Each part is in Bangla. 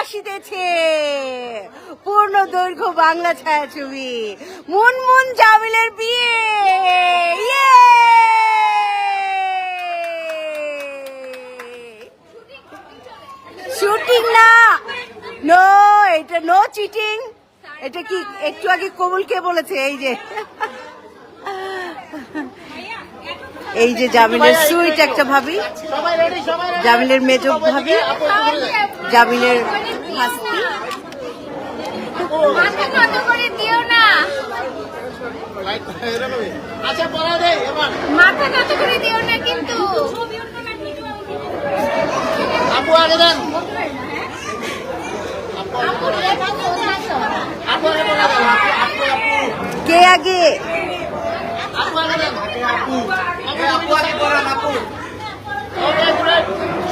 আসিতেছে। পূর্ণ দৈর্ঘ্য বাংলা ছায়াছবি। মুনমুন জামিলের বিয়ে। ইয়ে! শুটিং না। নো, এটা নো চিটিং। এটা কি একটু আগে কবুল কে বলেছে, এই যে। এই যে জামিলের সুইট একটা ভাবি জামিলের মেজ ভাবি জামিলের ভাস্তি মাথা নত করে দিও না আচ্ছা বলা দেয় এবার মাথা নত করে দিও না কিন্তু আপু আগে দেন আপু আগে বলা দেন আপু আপু আপু কে আগে আপু আগে দেন আপু আপু আগে বলান আপু ওকে গ্রেট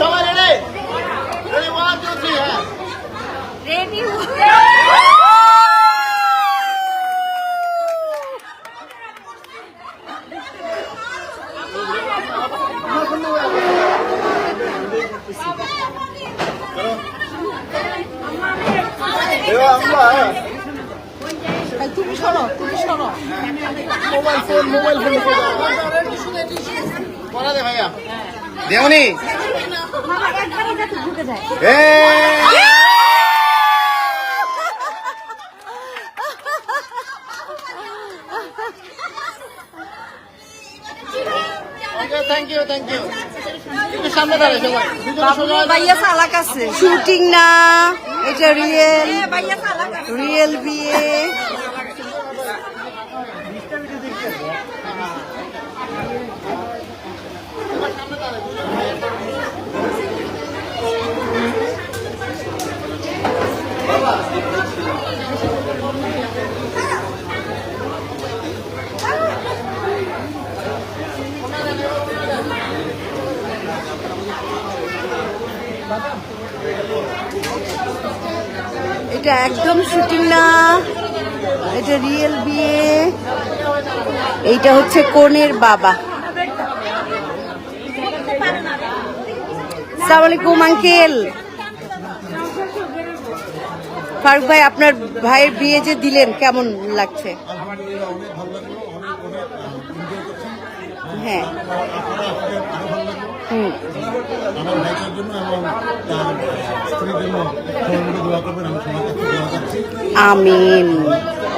সবাই ready ready one two three হ্যাঁ রেডি তুমি শোনো তুমি শোনো মোবাইল ফোন মোবাইল ফোন বলা দে ভাইয়া দেওনি? থ্যাংক ইউ থ্যাংক ইউ একটু সামনে দাঁড়ায় সবাই। দুজনে সোজা ভাইয়া চালাক আছে। শুটিং না এটা রিয়েল রিয়েল বিয়ে। এটা একদম শুটিং না। এটা রিয়েল বিয়ে। এইটা হচ্ছে কনের বাবা। সালাম আলাইকুম আঙ্কেল ফারুক ভাই, আপনার ভাইয়ের বিয়ে যে দিলেন, কেমন লাগছে? হ্যাঁ। হুম।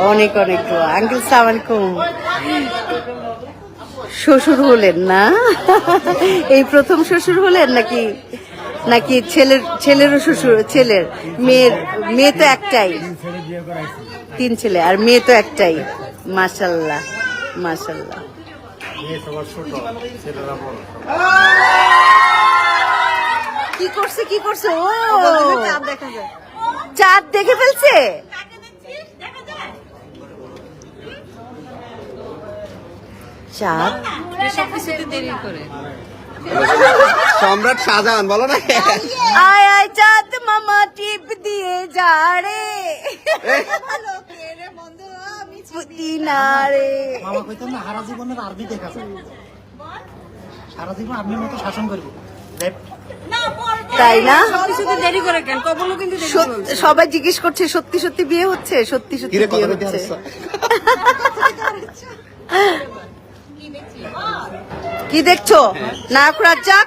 অনেক অনেক শ্বশুর হলেন না? এই প্রথম শ্বশুর হলেন নাকি? নাকি ছেলের ছেলেরও শ্বশুর ছেলের। মেয়ের মেয়ে তো একটাই। তিন ছেলে আর মেয়ে তো একটাই। কি করছে কি করছে? ও! চাঁদ দেখে ফেলছে? চাঁদ? সম্রাট শাহজাহান বলো না। আয় আয় চাঁদ মামা টিপ দিয়ে যা রে। পুদিনা রে মামা কইতাম না সারা জীবনের আর্মি দেখা সারা জীবন আর্মির মতো শাসন করব। তাই না? দেরি করে কেন? কবলও কিন্তু সবাই জিজ্ঞেস করছে সত্যি সত্যি বিয়ে হচ্ছে? সত্যি সত্যি বিয়ে হচ্ছে? কি দেখছ? নায়ক রাজ্জাক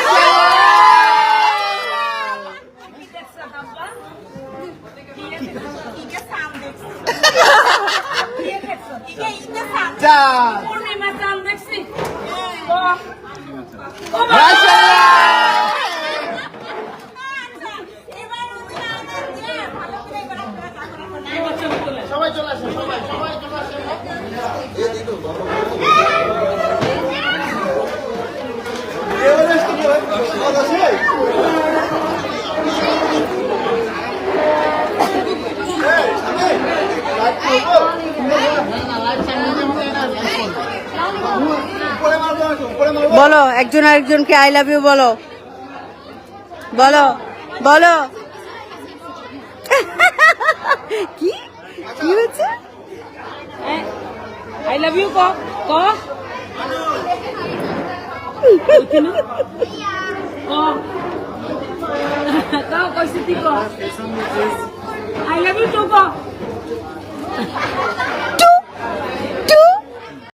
সবাই চলে আসো সবাই সবাই চলে আসো বলো, একজন আরেকজনকে আই লাভ ইউ বলো। বলো বলো। কি? কি হয়েছে? আই লাভ ইউ ক? ক? আই লাভ ইউ তো ক?